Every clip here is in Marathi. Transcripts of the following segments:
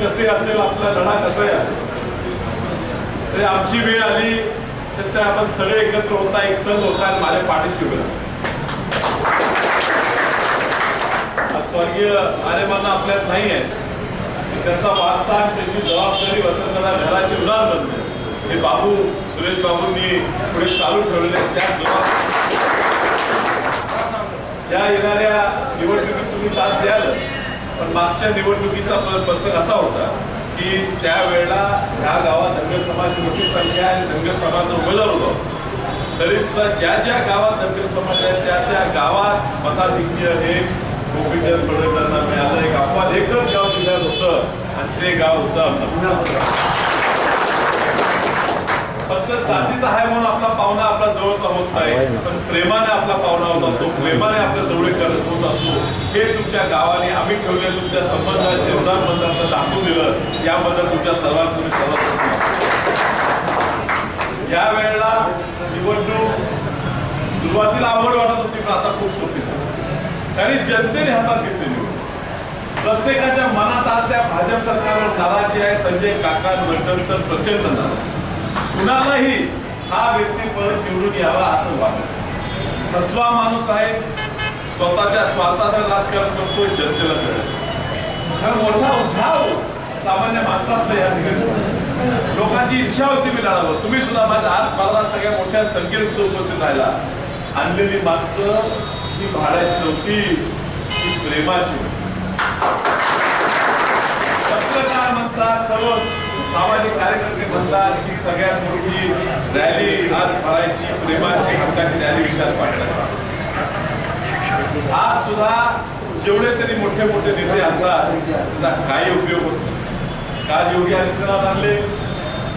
कसे असेल आपला लढा कसाही असेल तरी आमची वेळ आली तर ते आपण सगळे एकत्र होता एक सण होता आणि माझ्या पाठीशी उभे राहा. आज स्वर्गीय आपल्यात नाही आहे. त्यांचा वारसा आणि त्यांची जबाबदारी वसंतदा घराची उदार बनते हे बाबू सुरेश बाबूंनी पुढे चालू ठेवलेले त्या जबाब या येणाऱ्या निवडणुकीत तुम्ही साथ द्यालच. पण मागच्या निवडणुकीचा प्रसंग असा होता की त्यावेळेला ह्या गावात धनगर समाजाची मोठी संख्या आहे आणि धनगर समाज उमेदवार होता. तरी सुद्धा ज्या ज्या गावात धनगर समाज आहे त्या त्या गावात मताधिक्य हे गोपीचंद पडळकरांना मिळालं. एक अपवाद एकच गाव जिल्ह्यात होतं आणि ते गाव होतं. फक्त जातीचा आहे म्हणून आपला पाहुणा आपला जवळचा होत नाही पण प्रेमाने आपला पाहुणा होत. असतो प्रेमाने आपल्या जवळ करत होत असतो हे तुमच्या गावाने आम्ही ठेवले तुमच्या संबंधाचे उदाहरण दाखवून दिलं याबद्दल तुमच्या सर्वांना तुम्ही सर्व या वेळेला निवडणूक सुरुवातीला आवड वाटत होती पण आता खूप सोपी झाली. जनतेने हातात घेतली प्रत्येकाच्या मनात आज त्या भाजप सरकारवर नाराजी आहे संजय काकांबद्दल तर प्रचंड नाराज. कुणालाही हा व्यक्ती परत निवडून यावा असं वाटत फसवा माणूस आहे स्वतःच्या स्वार्थाचं राजकारण करतो जनतेला कळत कारण मोठा उठाव सामान्य माणसात या ठिकाणी. लोकांची इच्छा होती मी लढावं तुम्ही सुद्धा माझा आज मला सगळ्या मोठ्या संख्येत उपस्थित राहिला. आणलेली माणसं ही भाड्याची नव्हती ही प्रेमाची पत्रकार म्हणतात सर्व सामाजिक कार्यकर्ते म्हणतात की सगळ्यात मोठी रॅली आज भरायची प्रेमाची हक्काची रॅली विशाल पाठवायची आज सुद्धा जेवढे तरी मोठे मोठे नेते आणतात त्याचा काही उपयोग होत नाही. काल योगी आदित्यनाथ आणले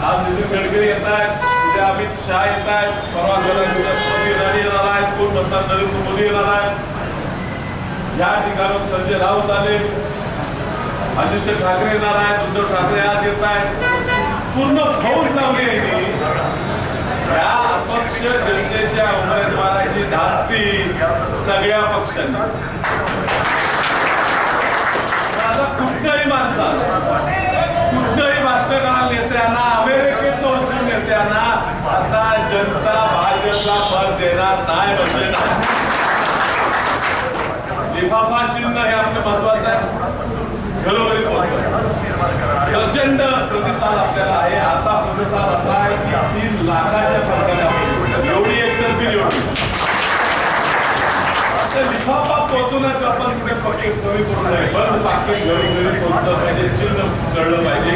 आज नितीन गडकरी येत आहेत उद्या अमित शहा येत आहेत परवा स्मृती इराणी येणार आहेत कोण म्हणतात नरेंद्र मोदी येणार आहेत? या ठिकाणून संजय राऊत आले आदित्य ठाकरे येणार आहेत उद्धव ठाकरे आज येत आहेत. पूर्ण फौज लावली आहे या अपक्ष सगळ्या पक्षांनी. आता कुठल्याही माणसाला कुठल्याही भाषणकार नेत्यांना अमेरिकेत उचलून नेत्यांना आता जनता भाजपला मत देणार नाही म्हणजे नाही. लिफाफा चिन्ह हे आपलं महत्वाचं आहे. घरोघरी पोहोचवायचं. प्रचंड प्रतिसाद आपल्याला आहे. आता प्रतिसाद असा आहे की तीन लाखाच्या तर लिफाफा पोहोचवण्यात आपण कुठे पकेट कमी करू नये बंद पाकिट घरी घरी पोहोचलं पाहिजे चिन्ह कळलं पाहिजे.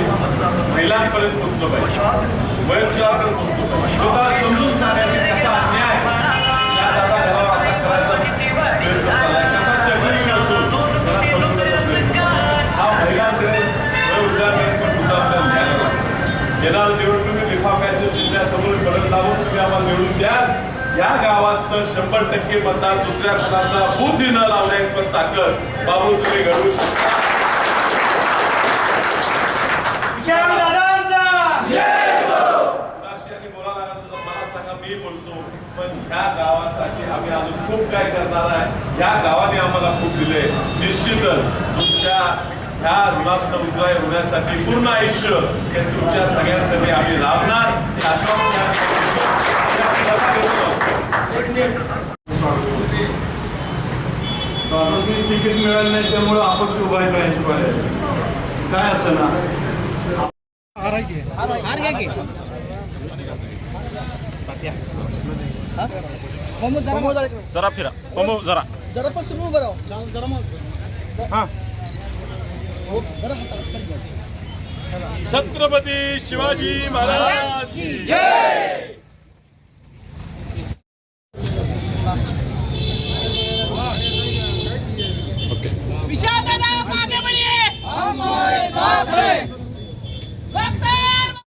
महिलांपर्यंत पोहोचलं पाहिजे. वयस्करांपर्यंत पोहोचलं पाहिजे. लोकांना समजून सांगायचे कसा अन्याय या दादा घरावर आता करायचा प्रयत्न चाललाय कसा चक्री रचून त्याला समजून हा महिलांकडे वयोवृद्धांकडे पण मुद्दा आपल्याला न्यायला येणार निवडणुकीत लिफाफ्याच्या चिन्हासमोर बटन लावून तुम्ही आम्हाला निवडून द्या या गावात तर शंभर टक्के मतदार दुसऱ्या कुणाचा बूथ न लावण्यात पण ताकद. बाबू तुम्ही घडवू शकता. मी बोलतो पण ह्या गावासाठी आम्ही अजून खूप काय करणार आहे. या गावाने आम्हाला खूप दिले. निश्चितच तुमच्या ह्या ऋणात उद्राय होण्यासाठी पूर्ण आयुष्य हे तुमच्या सगळ्यांसाठी आम्ही राबणार हे आश्वासन या ठिकाणी देतो. काँग्रेसने तिकीट मिळालं नाही त्यामुळे अपक्ष उभा आहे पाहिजे पाहिजे काय असं ना? जरा जरा जरा फिरा. पमो जरा. जरा उभं राहा. जरा मग हा. जरा हातात खाली घ्या. छत्रपती शिवाजी महाराज की